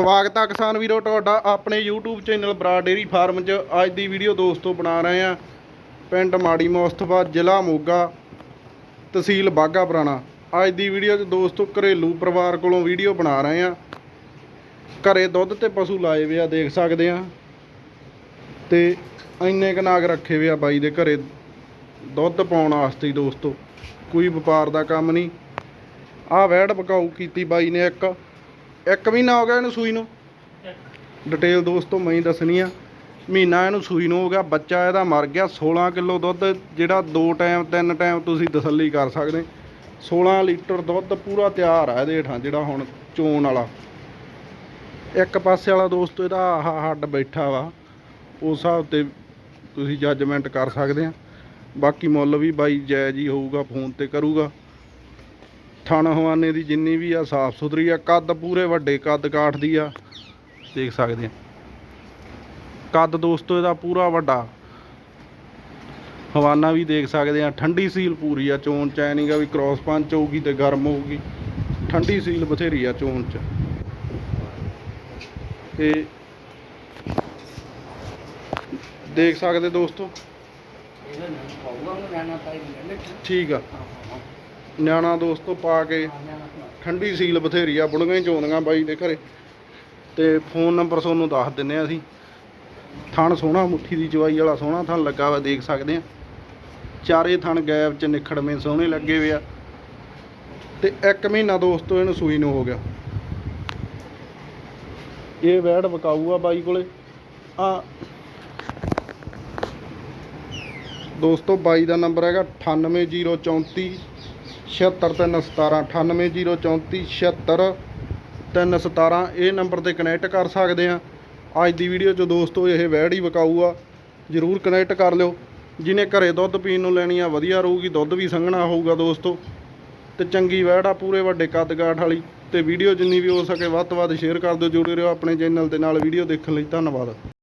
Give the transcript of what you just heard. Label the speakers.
Speaker 1: ਸਵਾਗਤ ਆ ਕਿਸਾਨ ਵੀਰੋ, ਤੁਹਾਡਾ ਆਪਣੇ YouTube ਚੈਨਲ ਬਰਾ ਡੇਰੀ ਫਾਰਮ 'ਚ। ਅੱਜ ਦੀ ਵੀਡੀਓ ਦੋਸਤੋ ਬਣਾ ਰਹੇ ਆ ਪਿੰਡ ਮਾੜੀ ਮੋਸਤਫਾ, ਜ਼ਿਲ੍ਹਾ ਮੋਗਾ, ਤਹਿਸੀਲ ਬਾਗਾ ਪੁਰਾਣਾ। ਅੱਜ ਦੀ ਵੀਡੀਓ 'ਚ ਦੋਸਤੋ ਘਰੇਲੂ ਪਰਿਵਾਰ ਕੋਲੋਂ ਵੀਡੀਓ ਬਣਾ ਰਹੇ ਆ ਘਰੇ ਦੁੱਧ ਤੇ ਪਸ਼ੂ ਲਾਏ ਵੇ ਆ, ਦੇਖ ਸਕਦੇ ਆ ਤੇ ਇੰਨੇ ਕੁ ਨਾਗ ਰੱਖੇ ਵੇ ਆ ਬਾਈ ਦੇ ਘਰੇ ਦੁੱਧ ਪਾਉਣ ਵਾਸਤੇ ਦੋਸਤੋ। ਕੋਈ ਵਪਾਰ ਦਾ ਕੰਮ ਨਹੀਂ। ਆਹ ਵੈੜ ਬਕਾਊ ਕੀਤੀ ਬਾਈ ਨੇ ਇੱਕ। ਇੱਕ ਮਹੀਨਾ ਹੋ ਗਿਆ ਇਹਨੂੰ ਸੂਈ ਨੂੰ। ਡਿਟੇਲ ਦੋਸਤੋ ਮੈਂ ਹੀ ਦੱਸਣੀ ਆ। ਮਹੀਨਾ ਇਹਨੂੰ ਸੂਈ ਨੂੰ ਹੋ ਗਿਆ, ਬੱਚਾ ਇਹਦਾ ਮਰ ਗਿਆ 16 ਕਿਲੋ ਦੁੱਧ ਜਿਹੜਾ ਦੋ ਟਾਈਮ ਤਿੰਨ ਟਾਈਮ ਤੁਸੀਂ ਤਸੱਲੀ ਕਰ ਸਕਦੇ। 16 ਲੀਟਰ ਦੁੱਧ ਪੂਰਾ ਤਿਆਰ ਆ ਇਹਦੇ ਹੇਠਾਂ, ਜਿਹੜਾ ਹੁਣ ਚੋਣ ਵਾਲਾ। ਇੱਕ ਪਾਸੇ ਵਾਲਾ ਦੋਸਤੋ ਇਹਦਾ ਆਹ ਹੱਡ ਬੈਠਾ ਵਾ, ਉਸ ਹਿਸਾਬ ਤੇ ਤੁਸੀਂ ਜੱਜਮੈਂਟ ਕਰ ਸਕਦੇ ਆ। ਬਾਕੀ ਮੁੱਲ ਵੀ ਬਾਈ ਜੈ ਜੀ ਹੋਊਗਾ, ਫੋਨ ਤੇ ਕਰੂਗਾ। ਥਣ ਹਵਾਨੇ ਦੀ ਜਿੰਨੀ ਵੀ ਆ ਸਾਫ਼ ਸੁਥਰੀ ਆ ਕੱਦ ਪੂਰੇ ਵੱਡੇ ਕੱਦ ਕਾਠ ਦੀ ਆ। ਦੇਖ ਸਕਦੇ ਆ। ਕੱਦ ਦੋਸਤੋ ਇਹਦਾ ਪੂਰਾ ਵੱਡਾ। ਹਵਾਨਾ ਵੀ ਦੇਖ ਸਕਦੇ ਆ। ਠੰਡੀ ਸੀਲ ਪੂਰੀ ਆ ਚੋਣ ਚੈਨਿੰਗ ਆ ਵੀ ਕ੍ਰਾਸ ਪੰਚ ਹੋਊਗੀ ਤੇ ਗਰਮ ਹੋਊਗੀ। ਠੰਡੀ ਸੀਲ ਬਥੇਰੀ ਆ ਚੋਣ ਚ। ਤੇ ਦੇਖ ਸਕਦੇ ਦੋਸਤੋ? ਠੀਕ ਆ। ਨਿਆਣਾ ਦੋਸਤੋ ਪਾ ਕੇ ਠੰਡੀ ਸੀਲ ਬਥੇਰੀ ਆ, ਬੁੜੀਆਂ ਹੀ ਚੋਂਦੀਆਂ ਬਾਈ ਦੇ ਘਰੇ। ਤੇ ਫੋਨ ਨੰਬਰ ਤੁਹਾਨੂੰ ਦੱਸ ਦਿੰਨੇ ਆ ਅਸੀਂ। ਥਣ ਸੋਹਣਾ, ਮੁੱਠੀ ਦੀ ਜਵਾਈ ਵਾਲਾ ਸੋਹਣਾ ਥਣ ਲੱਗਾ ਵਾ, ਦੇਖ ਸਕਦੇ ਆ। ਚਾਰੇ ਥਣ ਗੈਪ ਚ ਨਿਖੜਵੇਂ ਸੋਹਣੇ ਲੱਗੇ ਹੋਏ ਆ। ਤੇ ਇੱਕ ਮਹੀਨਾ ਦੋਸਤੋ ਇਹਨੂੰ ਸੂਈ ਨੂੰ ਹੋ ਗਿਆ। ਇਹ ਵੈੜ ਵਿਕਾਊ ਆ ਬਾਈ ਕੋਲੇ। ਆ ਦੋਸਤੋ, ਬਾਈ ਦਾ ਨੰਬਰ ਹੈਗਾ 98034 76317 98034 76317 ਇਹ ਨੰਬਰ ਤੇ ਕਨੈਕਟ ਕਰ ਸਕਦੇ ਆ ਅੱਜ ਦੀ ਵੀਡੀਓ 'ਚ ਦੋਸਤੋ ਇਹ ਵੈੜ ਹੀ ਵਿਕਾਊ ਆ। ਜਰੂਰ ਕਨੈਕਟ ਕਰ ਲਿਓ। ਜਿਹਨੇ ਘਰੇ ਦੁੱਧ ਪੀਣ ਨੂੰ ਲੈਣੀ ਆ, ਵਧੀਆ ਰਹੂਗੀ, ਦੁੱਧ ਵੀ ਸੰਘਣਾ ਹੋਊਗਾ ਦੋਸਤੋ। ਤੇ ਚੰਗੀ ਵੈੜ ਆ ਪੂਰੇ ਵੱਡੇ ਕੱਦ ਕਾਠ ਵਾਲੀ। ਤੇ ਵੀਡੀਓ ਜਿੰਨੀ ਵੀ ਹੋ ਸਕੇ ਵੱਧ ਤੋਂ ਵੱਧ ਸ਼ੇਅਰ ਕਰ ਦਿਓ। ਜੁੜੇ ਰਹੋ ਆਪਣੇ ਚੈਨਲ ਦੇ ਨਾਲ ਵੀਡੀਓ ਦੇਖਣ ਲਈ। ਧੰਨਵਾਦ।